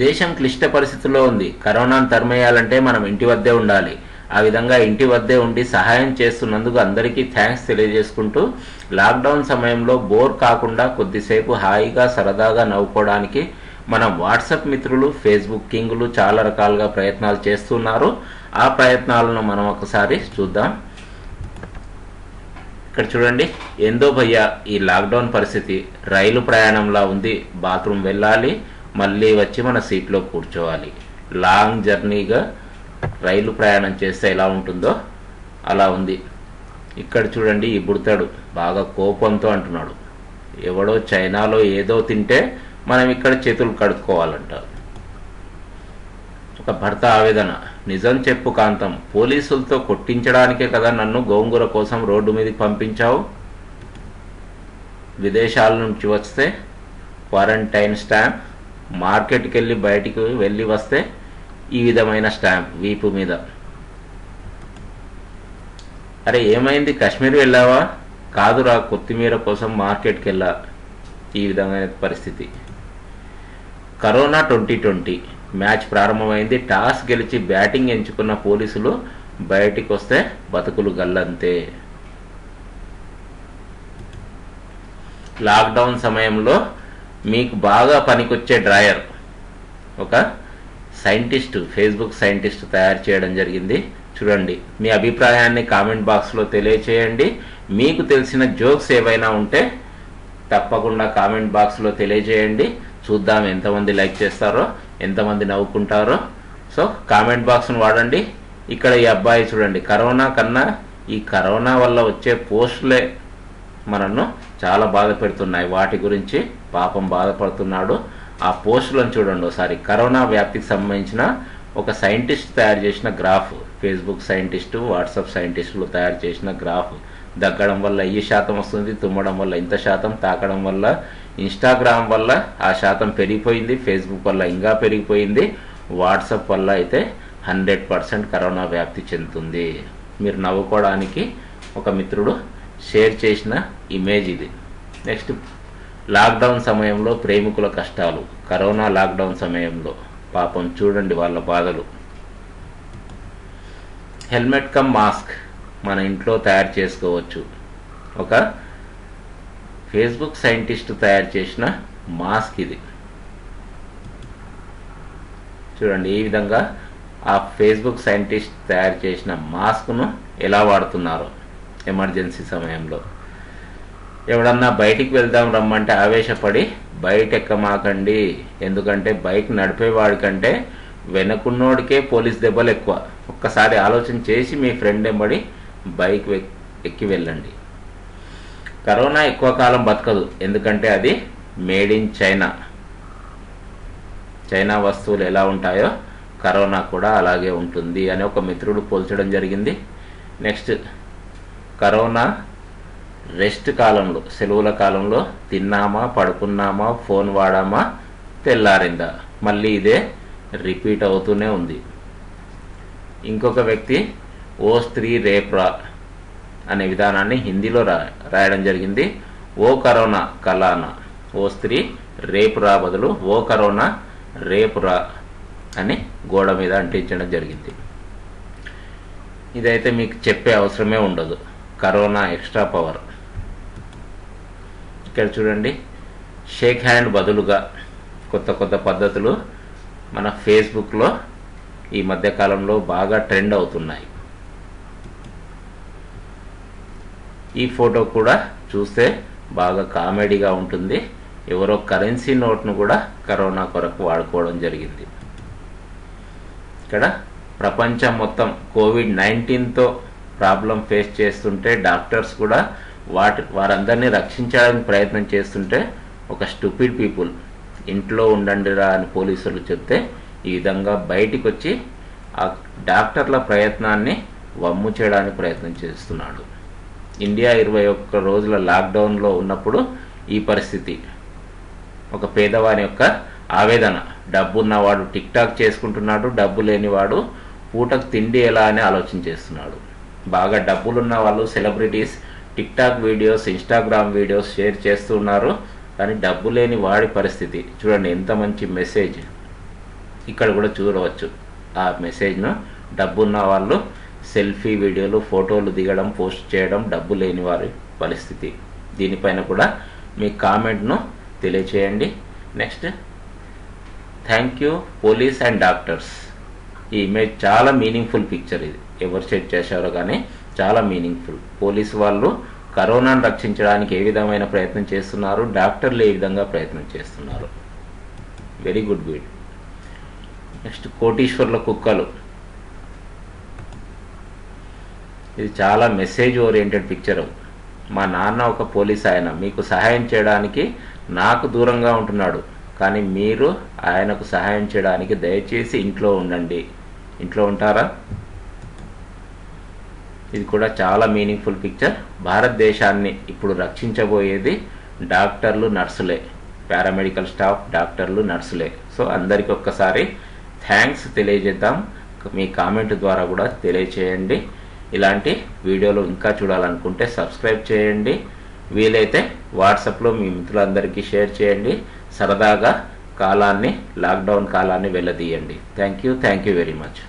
దేశం క్లిష్ట పరిస్థితుల్లో ఉంది. కరోనాను తరిమేయాలంటే మనం ఇంటి వద్దే ఉండాలి. ఆ విధంగా ఇంటి వద్దే ఉండి సహాయం చేస్తున్నందుకు అందరికీ థ్యాంక్స్ తెలియజేసుకుంటూ లాక్డౌన్ సమయంలో బోర్ కాకుండా కొద్దిసేపు హాయిగా సరదాగా నవ్వుకోవడానికి మనం వాట్సాప్ మిత్రులు ఫేస్బుక్ కింగ్లు చాలా రకాలుగా ప్రయత్నాలు చేస్తున్నారు. ఆ ప్రయత్నాలను మనం ఒకసారి చూద్దాం. ఇక్కడ చూడండి. ఎందో భయ్య ఈ లాక్డౌన్ పరిస్థితి. రైలు ప్రయాణంలా ఉంది. బాత్రూమ్ వెళ్ళాలి. మళ్ళీ వచ్చి మన సీట్లో కూర్చోవాలి. లాంగ్ జర్నీగా రైలు ప్రయాణం చేస్తే ఎలా ఉంటుందో అలా ఉంది. ఇక్కడ చూడండి ఈ బుడతాడు బాగా కోపంతో అంటున్నాడు. ఎవడో చైనాలో ఏదో తింటే మనం ఇక్కడ చేతులు కడుక్కోవాలంట. ఒక భర్త ఆవేదన. నిజం చెప్పు కాంతం. పోలీసులతో కొట్టించడానికే కదా నన్ను గోంగూర కోసం రోడ్డు మీదకి పంపించావు? విదేశాల నుంచి వస్తే క్వారంటైన్ స్టాంప్ మార్కెట్కి వెళ్ళి బయటికి వెళ్ళి వస్తే ఈ విధమైన స్టాంప్ వీపు మీద. అరే ఏమైంది? కాశ్మీర్ వెళ్ళావా? కాదురా కొత్తిమీర కోసం మార్కెట్కి వెళ్ళా ఈ విధమైన పరిస్థితి. Corona twenty twenty. మ్యాచ్ ప్రారంభమైంది. టాస్ గెలిచి బ్యాటింగ్ ఎంచుకున్న పోలీసులు బయటికి వస్తే బతుకులు గల్లంతే. లాక్డౌన్ సమయంలో మీకు బాగా పనికొచ్చే డ్రాయర్ ఒక సైంటిస్ట్ ఫేస్బుక్ సైంటిస్ట్ తయారు చేయడం జరిగింది. చూడండి మీ అభిప్రాయాన్ని కామెంట్ బాక్స్లో తెలియచేయండి. మీకు తెలిసిన జోక్స్ ఏవైనా ఉంటే తప్పకుండా కామెంట్ బాక్స్లో తెలియజేయండి. చూద్దాం ఎంతమంది లైక్ చేస్తారో ఎంతమంది నవ్వుకుంటారో. సో కామెంట్ బాక్స్ను వాడండి. ఇక్కడ ఈ అబ్బాయి చూడండి కరోనా కన్నా ఈ కరోనా వల్ల వచ్చే పోస్టులే మనను చాలా బాధ పెడుతున్నాయి. వాటి గురించి పాపం బాధపడుతున్నాడు. ఆ పోస్టులను చూడండి ఒకసారి. కరోనా వ్యాప్తికి సంబంధించిన ఒక సైంటిస్ట్ తయారు చేసిన గ్రాఫ్. ఫేస్బుక్ సైంటిస్టు వాట్సాప్ సైంటిస్టులు తయారు చేసిన గ్రాఫ్. దగ్గడం వల్ల ఈ శాతం వస్తుంది తుమ్మడం వల్ల ఇంత శాతం తాకడం వల్ల ఇన్స్టాగ్రామ్ వల్ల ఆ శాతం పెరిగిపోయింది ఫేస్బుక్ వల్ల ఇంకా పెరిగిపోయింది వాట్సాప్ వల్ల అయితే హండ్రెడ్ పర్సెంట్ కరోనా వ్యాప్తి చెందుతుంది. మీరు నవ్వుకోవడానికి ఒక మిత్రుడు షేర్ చేసిన ఇమేజ్ ఇది. నెక్స్ట్ లాక్డౌన్ సమయంలో ప్రేమికుల కష్టాలు కరోనా లాక్డౌన్ సమయంలో. పాపం చూడండి వాళ్ళ బాధలు. హెల్మెట్ కమ్ మాస్క్ మన ఇంట్లో తయారు చేసుకోవచ్చు. ఒక ఫేస్బుక్ సైంటిస్ట్ తయారు చేసిన మాస్క్ ఇది. చూడండి ఈ విధంగా ఆ ఫేస్బుక్ సైంటిస్ట్ తయారు చేసిన మాస్క్ను ఎలా వాడుతున్నారో? ఎమర్జెన్సీ సమయంలో. ఎవడన్నా బయటికి వెళ్దాం రమ్మంటే ఆవేశపడి బయట ఎక్కమాకండి ఎందుకంటే బైక్ నడిపేవాడి కంటే వెనకున్నోడికే పోలీస్ దెబ్బలు ఎక్కువ. ఒక్కసారి ఆలోచన చేసి మీ ఫ్రెండ్ ఎంబడి బైక్ ఎక్కి వెళ్ళండి. కరోనా ఎక్కువ కాలం బతకదు. ఎందుకంటే అది మేడ్ ఇన్ చైనా. చైనా వస్తువులు ఎలా ఉంటాయో కరోనా కూడా అలాగే ఉంటుంది అని ఒక మిత్రుడు పోల్చడం జరిగింది. నెక్స్ట్ కరోనా రెస్ట్ కాలంలో సెలవుల కాలంలో తిన్నామా పడుకున్నామా ఫోన్ వాడామా తెల్లారిందా? మళ్ళీ ఇదే రిపీట్ అవుతూనే ఉంది. ఇంకొక వ్యక్తి ఓ స్త్రీ రేప్రా అనే విధానాన్ని హిందీలో రా రాయడం జరిగింది. ఓ కరోనా కలానా ఓ స్త్రీ రేపు రా బదులు ఓ కరోనా రేపు రా అని గోడ మీద అంటించడం జరిగింది. ఇదైతే మీకు చెప్పే అవసరమే ఉండదు. Corona extra power. ఇక్కడ చూడండి. షేక్ హ్యాండ్ బదులుగా కొత్త కొత్త పద్ధతులు మన ఫేస్బుక్లో ఈ మధ్యకాలంలో బాగా ట్రెండ్ అవుతున్నాయి. ఈ ఫోటో కూడా చూస్తే బాగా కామెడీగా ఉంటుంది. ఎవరో కరెన్సీ నోట్ను కూడా కరోనా కొరకు వాడుకోవడం జరిగింది. ఇక్కడ ప్రపంచం మొత్తం కోవిడ్ నైన్టీన్తో ప్రాబ్లం ఫేస్ చేస్తుంటే డాక్టర్స్ కూడా వాటి వారందరినీ రక్షించడానికి ప్రయత్నం చేస్తుంటే ఒక స్టూపిడ్ పీపుల్ ఇంట్లో ఉండండిరా అని పోలీసులు చెప్తే ఈ విధంగా బయటికి వచ్చి ఆ డాక్టర్ల ప్రయత్నాన్ని వమ్ము చేయడానికి ప్రయత్నం చేస్తున్నాడు. ఇండియా ఇరవై ఒక్క రోజుల లాక్డౌన్లో ఉన్నప్పుడు ఈ పరిస్థితి. ఒక పేదవాని యొక్క ఆవేదన. డబ్బు ఉన్నవాడు టిక్ టాక్ చేసుకుంటున్నాడు డబ్బు లేనివాడు పూటకు తిండి ఎలా అని ఆలోచన చేస్తున్నాడు. బాగా డబ్బులున్న వాళ్ళు celebrities TikTok videos Instagram videos share చేస్తున్నారు. కానీ డబ్బు లేని వాడి పరిస్థితి. చూడండి ఎంత మంచి మెసేజ్. ఇక్కడ కూడా చూడవచ్చు. ఆ మెసేజ్ను డబ్బున్న వాళ్ళు సెల్ఫీ వీడియోలు ఫోటోలు దిగడం పోస్ట్ చేయడం డబ్బు లేని వారి పరిస్థితి. దీనిపైన కూడా మీ కామెంట్ను తెలియచేయండి. Next. Thank you police and doctors. ఈ ఇమేజ్ చాలా మీనింగ్ఫుల్ పిక్చర్ ఇది. ఎవరు సెట్ చేశారో కానీ చాలా మీనింగ్ఫుల్ పోలీసు వాళ్ళు కరోనాను రక్షించడానికి ఏ విధమైన ప్రయత్నం చేస్తున్నారు? డాక్టర్లు ఏ విధంగా ప్రయత్నం చేస్తున్నారు? వెరీ గుడ్ వీడ్ నెక్స్ట్ కోటీశ్వర్ల కుక్కలు. ఇది చాలా మెసేజ్ ఓరియంటెడ్ పిక్చర్ మా నాన్న ఒక పోలీస్ ఆయన. మీకు సహాయం చేయడానికి నాకు దూరంగా ఉంటున్నాడు. కానీ మీరు ఆయనకు సహాయం చేయడానికి దయచేసి ఇంట్లో ఉండండి. ఇంట్లో ఉంటారా? ఇది కూడా చాలా మీనింగ్ఫుల్ పిక్చర్ భారతదేశాన్ని ఇప్పుడు రక్షించబోయేది డాక్టర్లు నర్సులే. పారామెడికల్ స్టాఫ్ డాక్టర్లు నర్సులే. సో అందరికి ఒక్కసారి థ్యాంక్స్ తెలియజేద్దాం. మీ కామెంట్ ద్వారా కూడా తెలియచేయండి. ఇలాంటి వీడియోలు ఇంకా చూడాలనుకుంటే సబ్స్క్రైబ్ చేయండి. వీలైతే వాట్సాప్లో మీ మిత్రులందరికీ షేర్ చేయండి. సరదాగా కాలాన్ని లాక్డౌన్ కాలాన్ని వెళ్ళదీయండి thank you thank you very much